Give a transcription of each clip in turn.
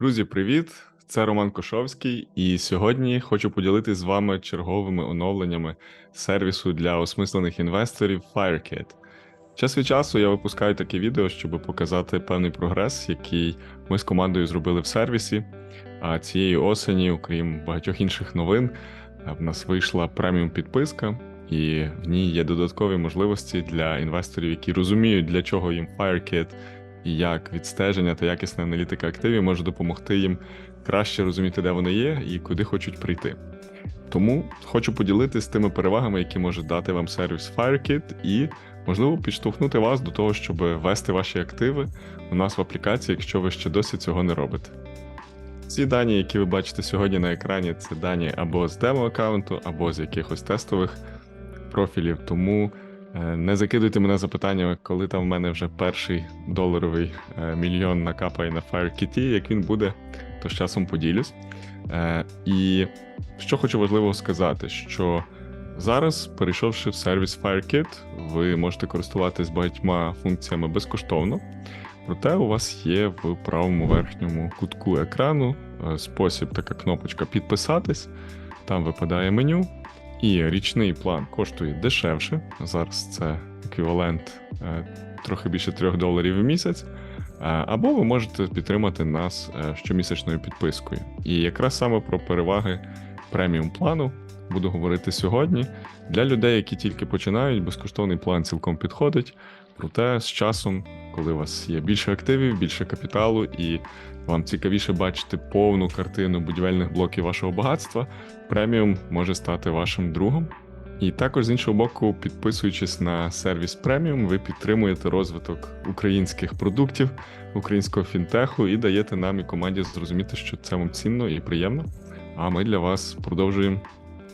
Друзі, привіт! Це Роман Кошовський, і сьогодні хочу поділитися з вами черговими оновленнями сервісу для осмислених інвесторів FireKit. Час від часу я випускаю таке відео, щоб показати певний прогрес, який ми з командою зробили в сервісі. А цієї осені, окрім багатьох інших новин, в нас вийшла преміум підписка, і в ній є додаткові можливості для інвесторів, які розуміють, для чого їм FireKit як відстеження та якісна аналітика активів може допомогти їм краще розуміти, де вони є і куди хочуть прийти. Тому хочу поділитися тими перевагами, які може дати вам сервіс FireKit, і, можливо, підштовхнути вас до того, щоб вести ваші активи у нас в аплікації, якщо ви ще досі цього не робите. Ці дані, які ви бачите сьогодні на екрані, це дані або з демо-аккаунту, або з якихось тестових профілів. Тому не закидуйте мене запитаннями, коли там в мене вже перший доларовий е, мільйон накапає на FireKit, як він буде, то з часом поділюсь. Е, і що хочу важливо сказати, що зараз, перейшовши в сервіс FireKit, ви можете користуватись багатьма функціями безкоштовно. Проте у вас є в правому верхньому кутку екрану спосіб, така кнопочка підписатись. Там випадає меню, і річний план коштує дешевше. Зараз це еквівалент е, трохи більше 3 доларів в місяць. Е, або ви можете підтримати нас е, щомісячною підпискою. І якраз саме про переваги преміум плану буду говорити сьогодні. Для людей, які тільки починають, безкоштовний план цілком підходить. Проте з часом, коли у вас є більше активів, більше капіталу, і вам цікавіше бачити повну картину будівельних блоків вашого багатства, преміум може стати вашим другом. І також з іншого боку, підписуючись на сервіс преміум, ви підтримуєте розвиток українських продуктів, українського фінтеху і даєте нам і команді зрозуміти, що це вам цінно і приємно. А ми для вас продовжуємо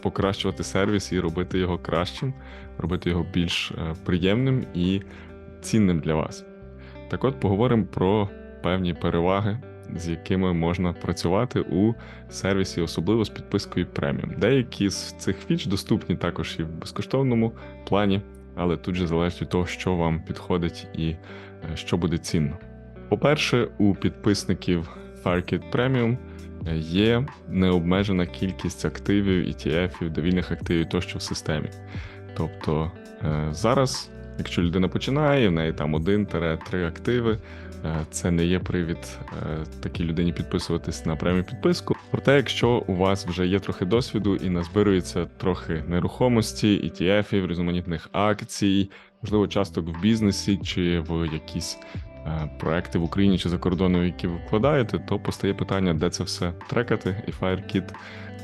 покращувати сервіс і робити його кращим, робити його більш е, приємним і цінним для вас. Так от поговоримо про певні переваги з якими можна працювати у сервісі, особливо з підпискою преміум. Деякі з цих фіч доступні також і в безкоштовному плані, але тут же залежить від того, що вам підходить і е, що буде цінно. По-перше, у підписників FireKit Premium е, є необмежена кількість активів, ETF, довільних активів тощо в системі. Тобто е, зараз, якщо людина починає, в неї там 1-3 активи, Е, це не є привід е, такій людині підписуватись на премію підписку. Проте, якщо у вас вже є трохи досвіду і назбирується трохи нерухомості, ETF, різноманітних акцій, можливо, часток в бізнесі чи в якісь е, проекти в Україні чи за кордоном, які ви вкладаєте, то постає питання, де це все трекати, і FireKit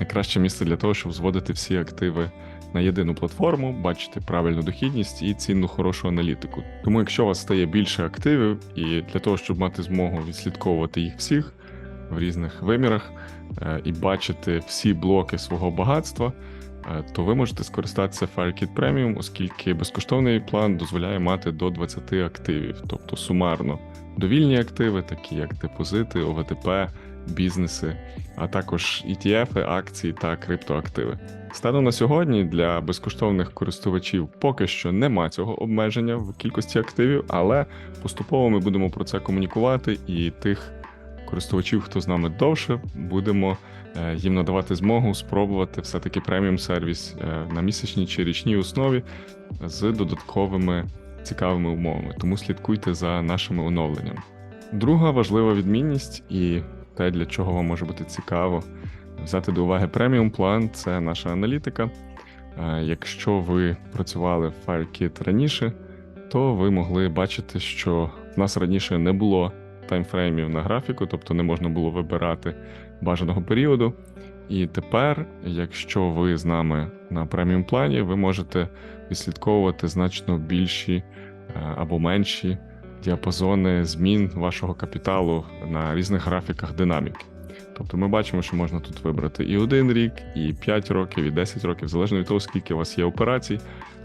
найкраще місце для того, щоб зводити всі активи на єдину платформу, бачити правильну дохідність і цінну хорошу аналітику. Тому, якщо у вас стає більше активів, і для того, щоб мати змогу відслідковувати їх всіх в різних вимірах е, і бачити всі блоки свого багатства, е, то ви можете скористатися FireKit Premium, оскільки безкоштовний план дозволяє мати до 20 активів, тобто сумарно довільні активи, такі як депозити, ОВТП бізнеси, а також ETF, акції та криптоактиви. Станом на сьогодні для безкоштовних користувачів поки що нема цього обмеження в кількості активів, але поступово ми будемо про це комунікувати і тих. Користувачів, хто з нами довше, будемо е, їм надавати змогу спробувати все-таки преміум сервіс е, на місячній чи річній основі з додатковими цікавими умовами. Тому слідкуйте за нашими оновленнями. Друга важлива відмінність, і те, для чого вам може бути цікаво взяти до уваги преміум план це наша аналітика. Е, якщо ви працювали в FireKit раніше, то ви могли бачити, що в нас раніше не було таймфреймів на графіку, тобто не можна було вибирати бажаного періоду. І тепер, якщо ви з нами на преміум плані, ви можете відслідковувати значно більші е, або менші діапазони змін вашого капіталу на різних графіках динаміки. Тобто ми бачимо, що можна тут вибрати і один рік, і 5 років, і 10 років, залежно від того, скільки у вас є операцій.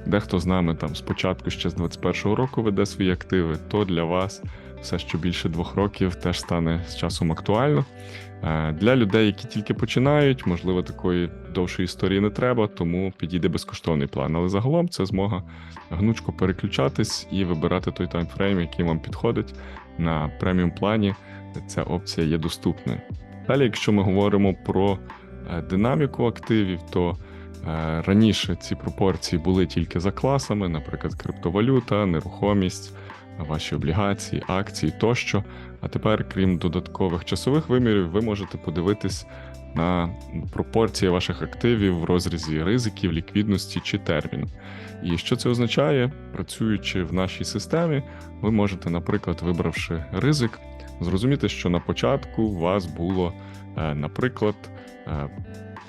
Дехто з нами там спочатку ще з 21-го року веде свої активи, то для вас все, що більше двох років, теж стане з часом актуально. Е, для людей, які тільки починають, можливо, такої довшої історії не треба, тому підійде безкоштовний план. Але загалом це змога гнучко переключатись і вибирати той таймфрейм, який вам підходить на преміум плані. ця опція є доступною. Далі, якщо ми говоримо про е, динаміку активів, то е, раніше ці пропорції були тільки за класами, наприклад, криптовалюта, нерухомість, ваші облігації, акції тощо. А тепер, крім додаткових часових вимірів, ви можете подивитись на пропорції ваших активів в розрізі ризиків, ліквідності чи терміну. І що це означає? Працюючи в нашій системі, ви можете, наприклад, вибравши ризик, зрозуміти, що на початку у вас було, е, наприклад, е,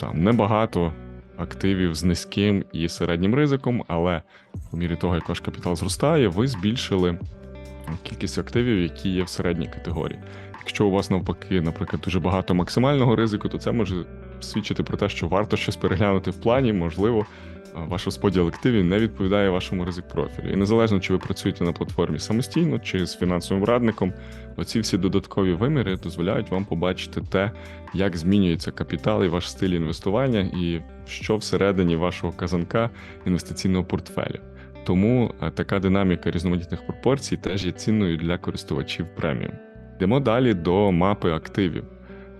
там небагато активів з низьким і середнім ризиком, але по мірі того, як ваш капітал зростає, ви збільшили кількість активів, які є в середній категорії. Якщо у вас навпаки, наприклад, дуже багато максимального ризику, то це може свідчити про те, що варто щось переглянути в плані, можливо, е, ваш розподіл активів не відповідає вашому ризик профілю. І незалежно, чи ви працюєте на платформі самостійно чи з фінансовим радником, оці всі додаткові виміри дозволяють вам побачити те, як змінюється капітал і ваш стиль інвестування, і що всередині вашого казанка інвестиційного портфелю. Тому е, така динаміка різноманітних пропорцій теж є цінною для користувачів преміум. Йдемо далі до мапи активів.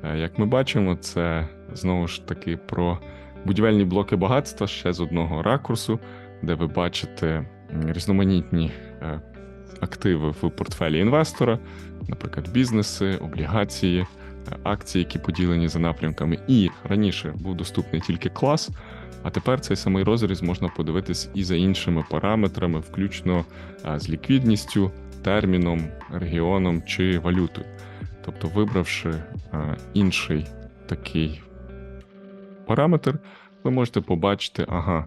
Е, Як ми бачимо, це знову ж таки про будівельні блоки багатства ще з одного ракурсу, де ви бачите різноманітні е, активи в портфелі інвестора, наприклад, бізнеси, облігації, акції, які поділені за напрямками. І раніше був доступний тільки клас, а тепер цей самий розріз можна подивитись і за іншими параметрами, включно з ліквідністю, терміном, регіоном чи валютою. Тобто, вибравши інший такий параметр, ви можете побачити, ага,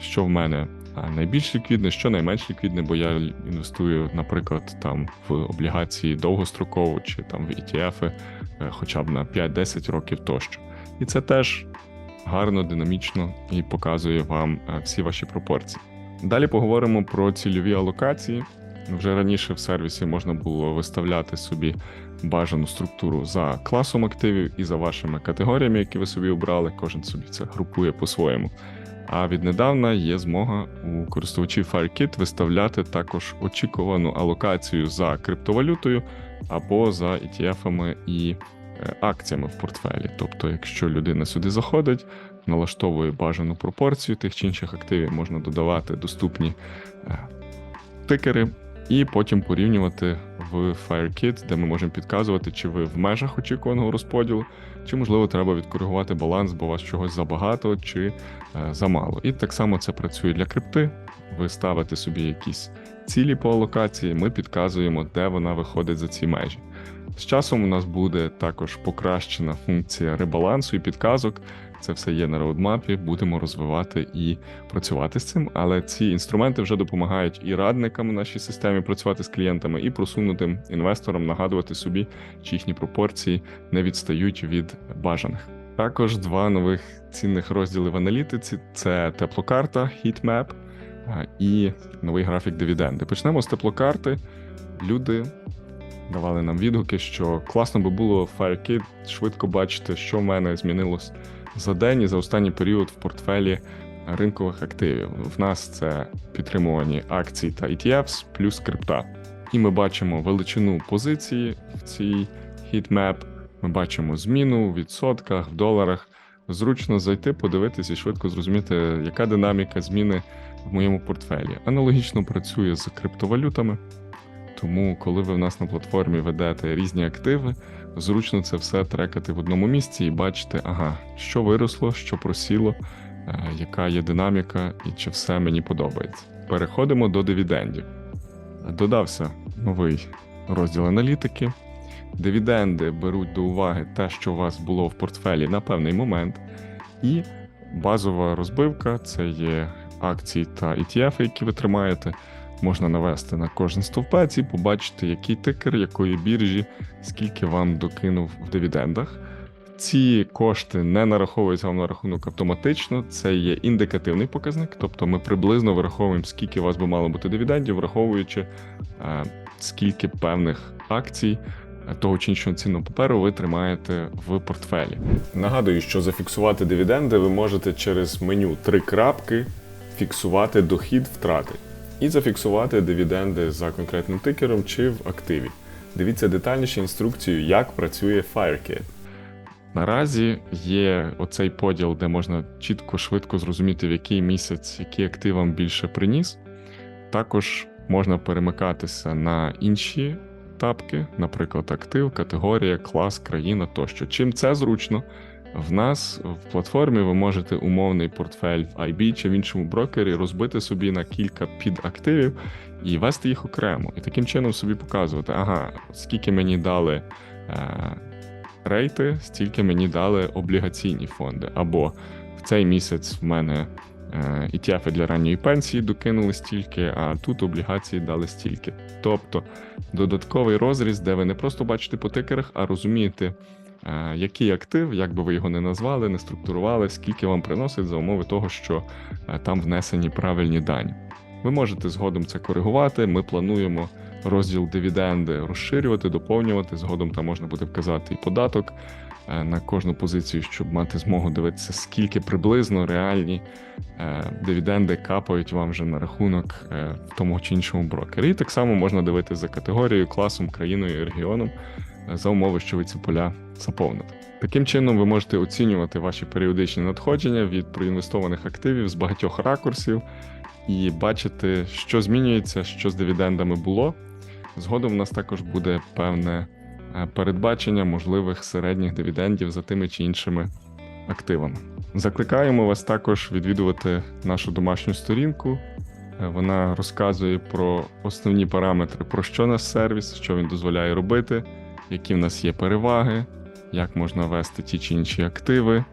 що в мене найбільш ліквідне, що найменш ліквідне, бо я інвестую, наприклад, там в облігації довгостроково чи там в ETF, е, хоча б на 5-10 років тощо. І це теж гарно, динамічно і показує вам е, всі ваші пропорції. Далі поговоримо про цільові алокації. Вже раніше в сервісі можна було виставляти собі бажану структуру за класом активів і за вашими категоріями, які ви собі обрали. Кожен собі це групує по-своєму. А віднедавна є змога у користувачів FireKit виставляти також очікувану алокацію за криптовалютою або за ETF-ами і акціями в портфелі. Тобто, якщо людина сюди заходить, налаштовує бажану пропорцію тих чи інших активів, можна додавати доступні е, тикери і потім порівнювати в FireKit, де ми можемо підказувати, чи ви в межах очікуваного розподілу, чи можливо треба відкоригувати баланс, бо у вас чогось забагато чи е, замало. І так само це працює для крипти. Ви ставите собі якісь цілі по алокації, ми підказуємо, де вона виходить за ці межі. З часом у нас буде також покращена функція ребалансу і підказок. Це все є на роудмапі, будемо розвивати і працювати з цим. Але ці інструменти вже допомагають і радникам в нашій системі працювати з клієнтами, і просунутим інвесторам нагадувати собі, чи їхні пропорції не відстають від бажаних. Також два нових цінних розділи в аналітиці: це теплокарта Heatmap і новий графік дивіденди. Почнемо з теплокарти. Люди давали нам відгуки, що класно би було FireKit швидко бачити, що в мене змінилось за день і за останній період в портфелі ринкових активів. В нас це підтримувані акції та ETFs плюс крипта. І ми бачимо величину позиції в цій heatmap, Ми бачимо зміну в відсотках, в доларах. Зручно зайти, подивитися і швидко зрозуміти, яка динаміка зміни в моєму портфелі. Аналогічно працює з криптовалютами. Тому, коли ви в нас на платформі ведете різні активи, зручно це все трекати в одному місці і бачити, ага, що виросло, що просіло, е, яка є динаміка і чи все мені подобається. Переходимо до дивідендів. Додався новий розділ аналітики. Дивіденди беруть до уваги те, що у вас було в портфелі на певний момент, і базова розбивка це є акції та ETF, які ви тримаєте. Можна навести на кожен стовпець і побачити, який тикер, якої біржі, скільки вам докинув в дивідендах. Ці кошти не нараховуються вам на рахунок автоматично, це є індикативний показник, тобто ми приблизно враховуємо, скільки у вас би мало бути дивідендів, враховуючи е, скільки певних акцій е, того чи іншого цінного паперу ви тримаєте в портфелі. Нагадую, що зафіксувати дивіденди ви можете через меню три крапки фіксувати дохід втрати і зафіксувати дивіденди за конкретним тикером чи в активі. дивіться детальніше інструкцію, як працює FireKit. Наразі є оцей поділ, де можна чітко, швидко зрозуміти, в який місяць який актив вам більше приніс. Також можна перемикатися на інші тапки, наприклад, актив, категорія, клас, країна тощо. Чим це зручно, в нас в платформі ви можете умовний портфель в IB чи в іншому брокері розбити собі на кілька підактивів і вести їх окремо. І таким чином собі показувати, ага, скільки мені дали. Е- рейти, стільки мені дали облігаційні фонди. Або в цей місяць в мене е, ETF для ранньої пенсії докинули стільки, а тут облігації дали стільки. Тобто додатковий розріз, де ви не просто бачите по тикерах, а розумієте, який актив, як би ви його не назвали, не структурували, скільки вам приносить за умови того, що е, там внесені правильні дані. Ви можете згодом це коригувати. Ми плануємо розділ дивіденди розширювати, доповнювати. Згодом там можна буде вказати і податок е, на кожну позицію, щоб мати змогу дивитися, скільки приблизно реальні е, дивіденди капають вам вже на рахунок е, в тому чи іншому брокері. І так само можна дивитися за категорією, класом, країною і регіоном е, за умови, що ви ці поля заповните. Таким чином, ви можете оцінювати ваші періодичні надходження від проінвестованих активів з багатьох ракурсів і бачити, що змінюється, що з дивідендами було. Згодом у нас також буде певне е, передбачення можливих середніх дивідендів за тими чи іншими активами. Закликаємо вас також відвідувати нашу домашню сторінку. Е, Вона розказує про основні параметри, про що наш сервіс, що він дозволяє робити, які в нас є переваги, як можна вести ті чи інші активи,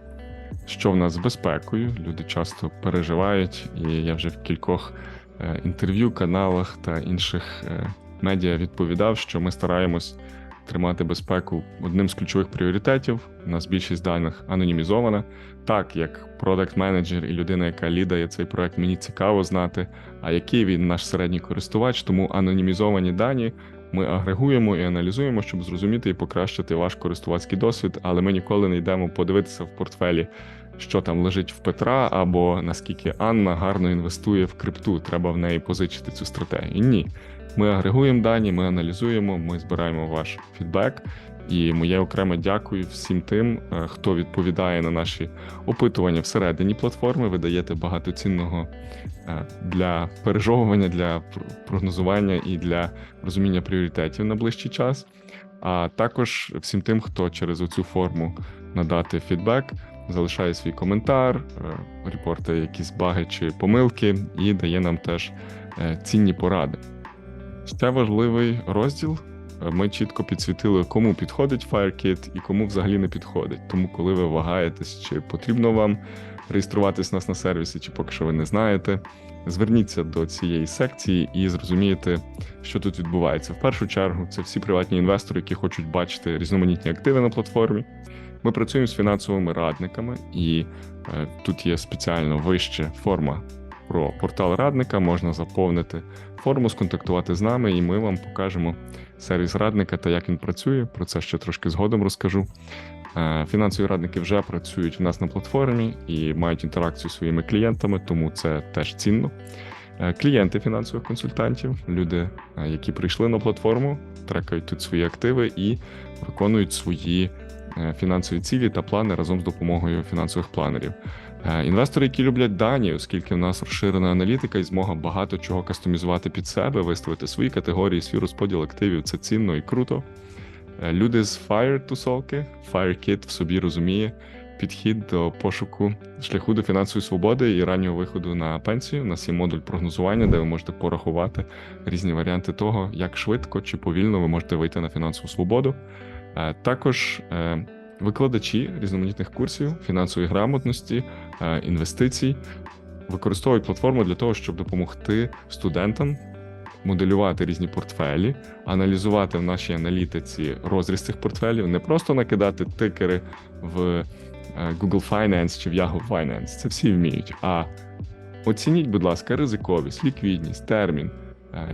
що в нас з безпекою. Люди часто переживають, і я вже в кількох е, інтерв'ю, каналах та інших е, медіа відповідав, що ми стараємось тримати безпеку одним з ключових пріоритетів. У нас більшість даних анонімізована. Так, як продакт менеджер і людина, яка лідає цей проект, мені цікаво знати, а який він наш середній користувач, тому анонімізовані дані. Ми агрегуємо і аналізуємо, щоб зрозуміти і покращити ваш користувацький досвід, але ми ніколи не йдемо подивитися в портфелі, що там лежить в Петра, або наскільки Анна гарно інвестує в крипту. Треба в неї позичити цю стратегію. Ні. Ми агрегуємо дані, ми аналізуємо, ми збираємо ваш фідбек. І моє окреме дякую всім тим, е, хто відповідає на наші опитування всередині платформи. Ви даєте багато цінного е, для пережовування, для прогнозування і для розуміння пріоритетів на ближчий час. А також всім тим, хто через оцю форму надати фідбек, залишає свій коментар, е, репортує якісь баги чи помилки і дає нам теж цінні поради. Ще важливий розділ. Ми чітко підсвітили, кому підходить FireKit і кому взагалі не підходить. Тому, коли ви вагаєтесь, чи потрібно вам реєструватись у нас на сервісі, чи поки що ви не знаєте, зверніться до цієї секції і зрозумієте, що тут відбувається. В першу чергу, це всі приватні інвестори, які хочуть бачити різноманітні активи на платформі. Ми працюємо з фінансовими радниками, і е, тут є спеціально вище форма про портал радника. Можна заповнити форму, сконтактувати з нами, і ми вам покажемо сервіс радника та як він працює. Про це ще трошки згодом розкажу. Е, Фінансові радники вже працюють в нас на платформі і мають інтеракцію зі своїми клієнтами, тому це теж цінно. Е, Клієнти фінансових консультантів, люди, е, які прийшли на платформу, трекають тут свої активи і виконують свої фінансові цілі та плани разом з допомогою фінансових планерів. Е, Інвестори, які люблять дані, оскільки в нас розширена аналітика і змога багато чого кастомізувати під себе, виставити свої категорії, свій розподіл активів, це цінно і круто. Е, Люди з Fire тусовки, FireKit в собі розуміє підхід до пошуку шляху до фінансової свободи і раннього виходу на пенсію. У нас є модуль прогнозування, де ви можете порахувати різні варіанти того, як швидко чи повільно ви можете вийти на фінансову свободу. Е, Також е, викладачі різноманітних курсів фінансової грамотності, е, інвестицій використовують платформу для того, щоб допомогти студентам моделювати різні портфелі, аналізувати в нашій аналітиці розріз цих портфелів, не просто накидати тикери в Google Finance чи в Yahoo Finance. Це всі вміють. А оцініть, будь ласка, ризиковість, ліквідність, термін,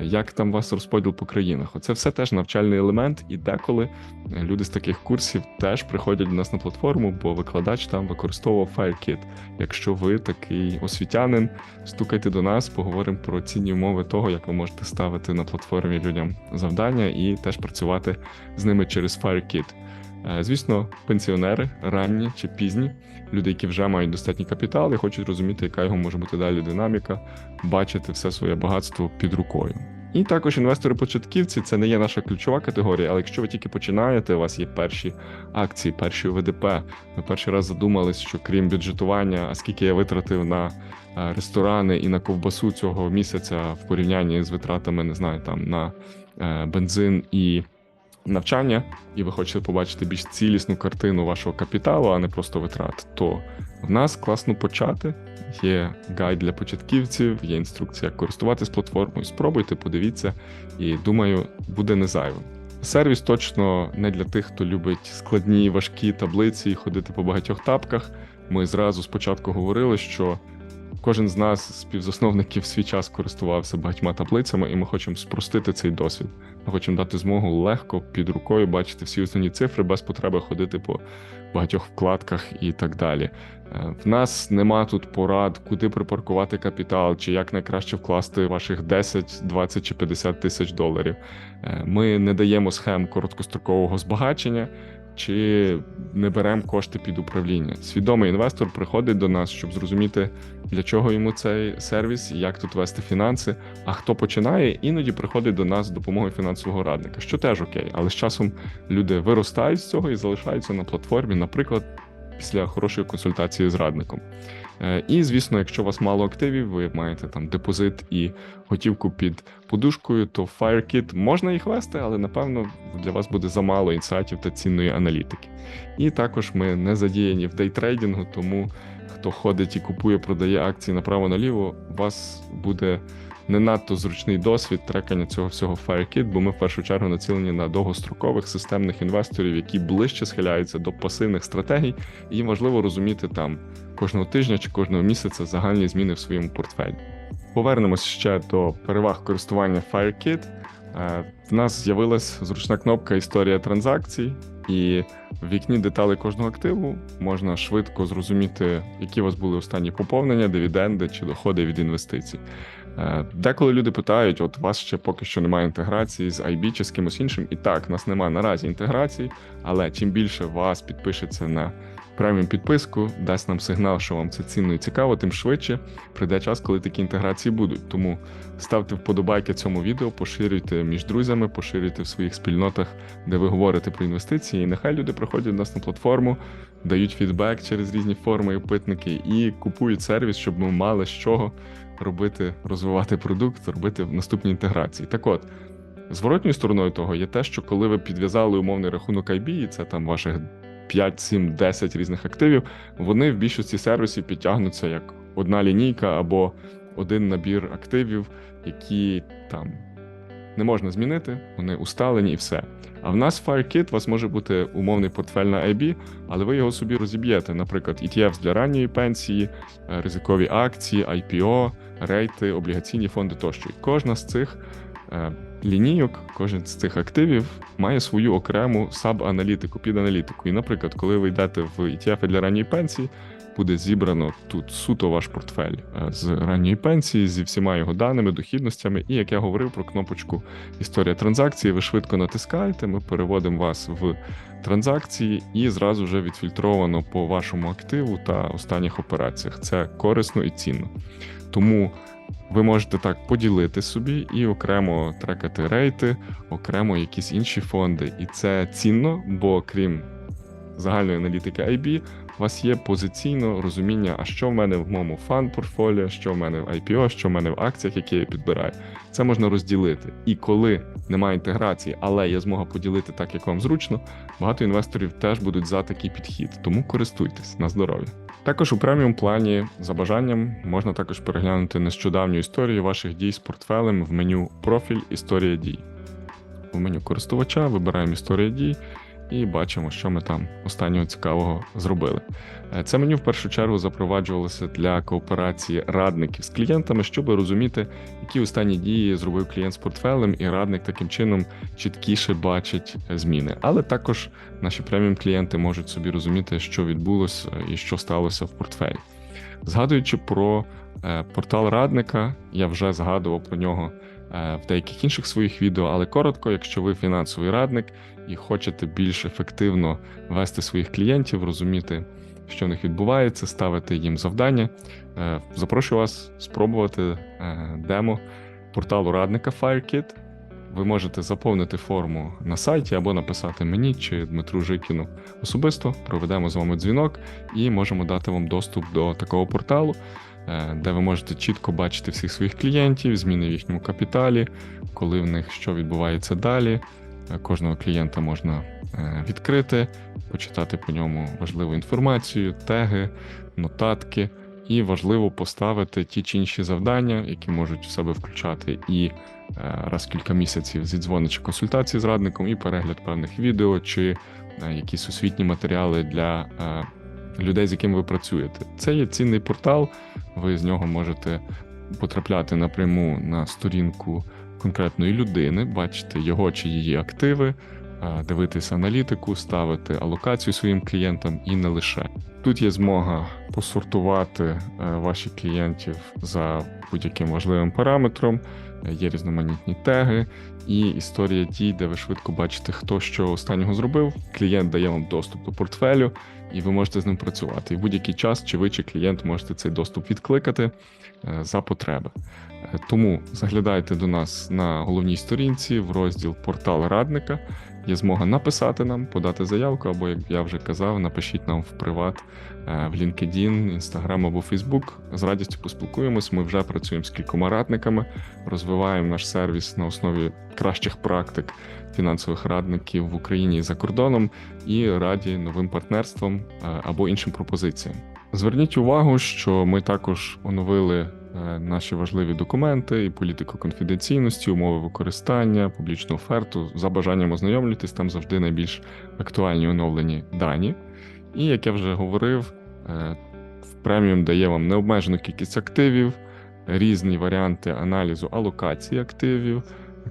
як там у вас розподіл по країнах. Оце все теж навчальний елемент, і деколи е, люди з таких курсів теж приходять до нас на платформу, бо викладач там використовував FireKit. Якщо ви такий освітянин, стукайте до нас, поговоримо про цінні умови того, як ви можете ставити на платформі людям завдання і теж працювати з ними через FireKit. Е, Звісно, пенсіонери ранні чи пізні, люди, які вже мають достатній капітал і хочуть розуміти, яка його може бути далі динаміка, бачити все своє багатство під рукою. І також інвестори-початківці це не є наша ключова категорія, але якщо ви тільки починаєте, у вас є перші акції, перші ОВДП. Ми перший раз задумались, що крім бюджетування, а скільки я витратив на е, ресторани і на ковбасу цього місяця в порівнянні з витратами, не знаю, там на е, бензин і навчання, і ви хочете побачити більш цілісну картину вашого капіталу, а не просто витрат, то в нас класно почати. Є гайд для початківців, є інструкція, як користуватись платформою. Спробуйте, подивіться, і думаю, буде не зайвим. Сервіс точно не для тих, хто любить складні важкі таблиці і ходити по багатьох тапках. Ми зразу спочатку говорили, що кожен з нас, співзасновників, свій час користувався багатьма таблицями, і ми хочемо спростити цей досвід. Хочемо дати змогу легко під рукою бачити всі основні цифри без потреби ходити по багатьох вкладках і так далі. Е, В нас нема тут порад, куди припаркувати капітал, чи як найкраще вкласти ваших 10, 20 чи 50 тисяч доларів. Е, Ми не даємо схем короткострокового збагачення. Чи не беремо кошти під управління? Свідомий інвестор приходить до нас, щоб зрозуміти, для чого йому цей сервіс, як тут вести фінанси. А хто починає, іноді приходить до нас з допомогою фінансового радника, що теж окей, але з часом люди виростають з цього і залишаються на платформі, наприклад, після хорошої консультації з радником. Е, І, звісно, якщо у вас мало активів, ви маєте там депозит і готівку під подушкою, то FireKit можна їх вести, але напевно для вас буде замало інсайтів та цінної аналітики. І також ми не задіяні в дейтрейдингу, тому хто ходить і купує, продає акції направо-наліво, у вас буде не надто зручний досвід трекання цього всього в FireKit, бо ми в першу чергу націлені на довгострокових системних інвесторів, які ближче схиляються до пасивних стратегій, і їм важливо розуміти там кожного тижня чи кожного місяця загальні зміни в своєму портфелі. Повернемось ще до переваг користування FireKit. Е, В нас з'явилась зручна кнопка Історія транзакцій, і в вікні деталей кожного активу можна швидко зрозуміти, які у вас були останні поповнення, дивіденди чи доходи від інвестицій. Е, Деколи люди питають: от у вас ще поки що немає інтеграції з IB чи з кимось іншим. І так, у нас немає наразі інтеграції, але чим більше вас підпишеться на преміум підписку, дасть нам сигнал, що вам це цінно і цікаво, тим швидше прийде час, коли такі інтеграції будуть. Тому ставте вподобайки цьому відео, поширюйте між друзями, поширюйте в своїх спільнотах, де ви говорите про інвестиції. І нехай люди приходять до нас на платформу, дають фідбек через різні форми і опитники і купують сервіс, щоб ми мали з чого робити, розвивати продукт, робити наступні інтеграції. Так от. Зворотньою стороною того є те, що коли ви підв'язали умовний рахунок IB, і це там ваших 5, 7, 10 різних активів, вони в більшості сервісів підтягнуться як одна лінійка або один набір активів, які там не можна змінити, вони усталені і все. А в нас FireKit у вас може бути умовний портфель на IB, але ви його собі розіб'єте, наприклад, ETF для ранньої пенсії, е, ризикові акції, IPO, рейти, облігаційні фонди тощо. І кожна з цих е, лінійок, кожен з цих активів має свою окрему саб-аналітику, піданалітику. І, наприклад, коли ви йдете в ETF для ранньої пенсії, буде зібрано тут суто ваш портфель е, з ранньої пенсії, зі всіма його даними, дохідностями. І як я говорив про кнопочку Історія транзакції, ви швидко натискаєте, ми переводимо вас в транзакції і зразу вже відфільтровано по вашому активу та останніх операціях. Це корисно і цінно. Тому ви можете так поділити собі і окремо трекати рейти, окремо якісь інші фонди. І це цінно, бо крім загальної аналітики IB, у вас є позиційно розуміння, а що в мене в моєму фан портфоліо, що в мене в IPO, що в мене в акціях, які я підбираю. Це можна розділити. І коли немає інтеграції, але є змога поділити так, як вам зручно, багато інвесторів теж будуть за такий підхід. Тому користуйтесь на здоров'я. Також у преміум плані за бажанням можна також переглянути нещодавню історію ваших дій з портфелем в меню Профіль Історія дій. В меню користувача вибираємо історія дій і бачимо, що ми там останнього цікавого зробили. Е, Це меню в першу чергу запроваджувалося для кооперації радників з клієнтами, щоб розуміти, які останні дії зробив клієнт з портфелем, і радник таким чином чіткіше бачить е, зміни. Але також наші преміум клієнти можуть собі розуміти, що відбулося і що сталося в портфелі. Згадуючи про е, портал радника, я вже згадував про нього е, в деяких інших своїх відео, але коротко, якщо ви фінансовий радник і хочете більш ефективно вести своїх клієнтів, розуміти, що в них відбувається, ставити їм завдання, е, запрошую вас спробувати е, демо порталу радника FireKit. Ви можете заповнити форму на сайті або написати мені чи Дмитру Жикіну особисто. Проведемо з вами дзвінок і можемо дати вам доступ до такого порталу, е, де ви можете чітко бачити всіх своїх клієнтів, зміни в їхньому капіталі, коли в них що відбувається далі. Е, Кожного клієнта можна е, відкрити, почитати по ньому важливу інформацію, теги, нотатки. І важливо поставити ті чи інші завдання, які можуть в себе включати і е, раз в кілька місяців зідзвонить чи консультації з радником, і перегляд певних відео, чи е, якісь освітні матеріали для е, людей, з якими ви працюєте. Це є цінний портал. Ви з нього можете потрапляти напряму на сторінку конкретної людини, бачити його чи її активи, дивитися аналітику, ставити алокацію своїм клієнтам і не лише. Тут є змога посортувати е, ваших клієнтів за будь-яким важливим параметром, е, є різноманітні теги і історія дій, де ви швидко бачите, хто що останнього зробив. Клієнт дає вам доступ до портфелю, і ви можете з ним працювати. І в будь-який час, чи ви, чи клієнт можете цей доступ відкликати е, за потреби. Е, Тому заглядайте до нас на головній сторінці в розділ Портал радника. Є змога написати нам, подати заявку, або, як я вже казав, напишіть нам в приват е, в LinkedIn, Instagram або Facebook. З радістю поспілкуємось. Ми вже працюємо з кількома радниками, розвиваємо наш сервіс на основі кращих практик фінансових радників в Україні і за кордоном, і раді новим партнерствам е, або іншим пропозиціям. Зверніть увагу, що ми також оновили наші важливі документи і політику конфіденційності, умови використання, публічну оферту. За бажанням ознайомлюйтесь, там завжди найбільш актуальні оновлені дані. І як я вже говорив, е, в преміум дає вам необмежену кількість активів, різні варіанти аналізу алокації активів,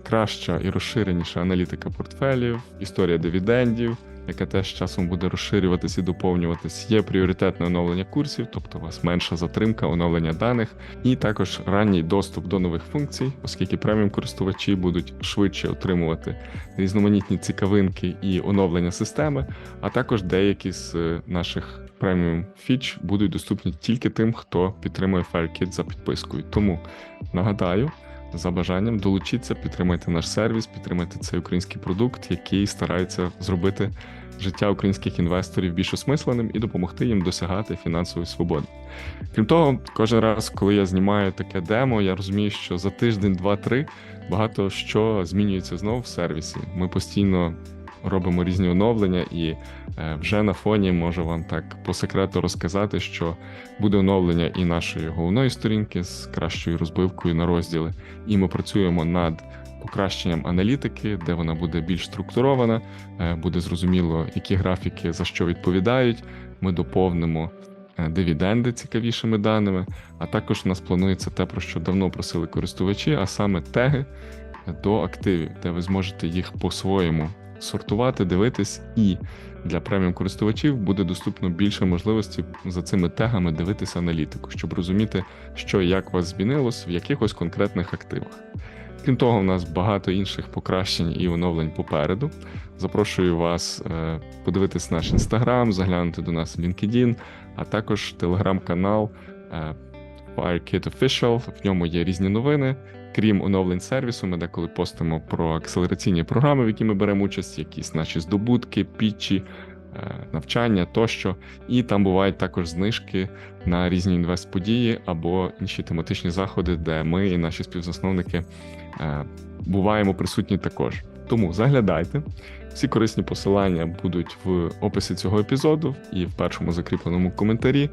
краща і розширеніша аналітика портфелів, історія дивідендів, яка теж часом буде розширюватись і доповнюватись. Є пріоритетне оновлення курсів, тобто у вас менша затримка оновлення даних, і також ранній доступ до нових функцій, оскільки преміум користувачі будуть швидше отримувати різноманітні цікавинки і оновлення системи, а також деякі з е, наших преміум фіч будуть доступні тільки тим, хто підтримує FireKit за підпискою. Тому нагадаю. За бажанням долучіться, підтримайте наш сервіс, підтримайте цей український продукт, який старається зробити життя українських інвесторів більш осмисленим і допомогти їм досягати фінансової свободи. Крім того, кожен раз, коли я знімаю таке демо, я розумію, що за тиждень, два-три багато що змінюється знову в сервісі. Ми постійно робимо різні оновлення, і е, вже на фоні можу вам так по секрету розказати, що буде оновлення і нашої головної сторінки з кращою розбивкою на розділи. І ми працюємо над покращенням аналітики, де вона буде більш структурована, е, буде зрозуміло, які графіки за що відповідають. Ми доповнимо е, дивіденди цікавішими даними. А також у нас планується те, про що давно просили користувачі, а саме теги до активів, де ви зможете їх по-своєму сортувати, дивитись, і для преміум користувачів буде доступно більше можливості за цими тегами дивитися аналітику, щоб розуміти, що як вас змінилось в якихось конкретних активах. Крім того, у нас багато інших покращень і оновлень попереду. Запрошую вас е, подивитись наш інстаграм, заглянути до нас в LinkedIn, а також телеграм-канал е, FireKit Official. В ньому є різні новини. Крім оновлень сервісу, ми деколи постимо про акселераційні програми, в які ми беремо участь, якісь наші здобутки, пітчі, е, навчання тощо. І там бувають також знижки на різні інвестподії або інші тематичні заходи, де ми і наші співзасновники е, буваємо присутні також. Тому заглядайте. Всі корисні посилання будуть в описі цього епізоду і в першому закріпленому коментарі.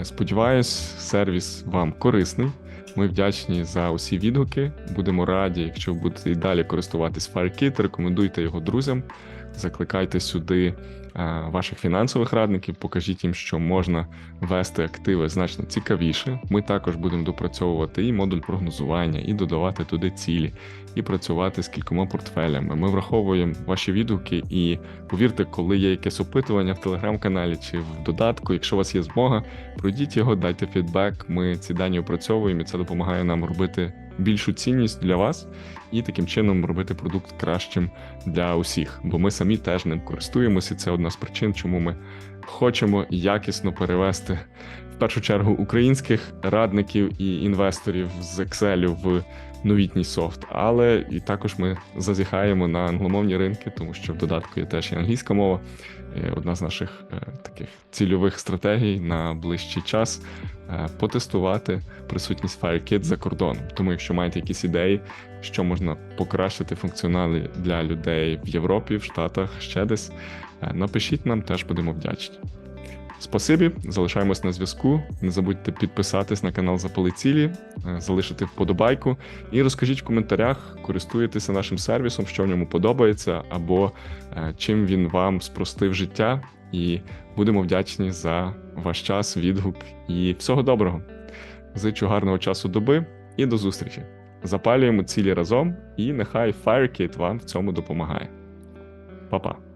Е, Сподіваюсь, сервіс вам корисний. Ми вдячні за усі відгуки. Будемо раді, якщо ви будете і далі користуватись FireKit, рекомендуйте його друзям. Закликайте сюди е, ваших фінансових радників, покажіть їм, що можна вести активи значно цікавіше. Ми також будемо допрацьовувати і модуль прогнозування, і додавати туди цілі, і працювати з кількома портфелями. Ми враховуємо ваші відгуки, і повірте, коли є якесь опитування в телеграм-каналі чи в додатку, якщо у вас є змога, пройдіть його, дайте фідбек. Ми ці дані опрацьовуємо, і це допомагає нам робити більшу цінність для вас і таким чином робити продукт кращим для усіх. Бо ми самі теж ним користуємося. Це одна з причин, чому ми хочемо якісно перевести в першу чергу українських радників і інвесторів з Excel в новітній софт. Але і також ми зазіхаємо на англомовні ринки, тому що в додатку є теж і англійська мова. Е, Одна з наших е, таких цільових стратегій на ближчий час е, потестувати присутність FireKit за кордоном. Тому, якщо маєте якісь ідеї, що можна покращити функціонали для людей в Європі, в Штатах, ще десь, напишіть нам, теж будемо вдячні. Спасибі, залишаємось на зв'язку. Не забудьте підписатись на канал Запали цілі, е, залишити вподобайку і розкажіть в коментарях, користуєтеся нашим сервісом, що в ньому подобається, або е, чим він вам спростив життя. І будемо вдячні за ваш час, відгук і всього доброго. Зичу гарного часу доби і до зустрічі. Запалюємо цілі разом, і нехай FireKit вам в цьому допомагає. Па-па!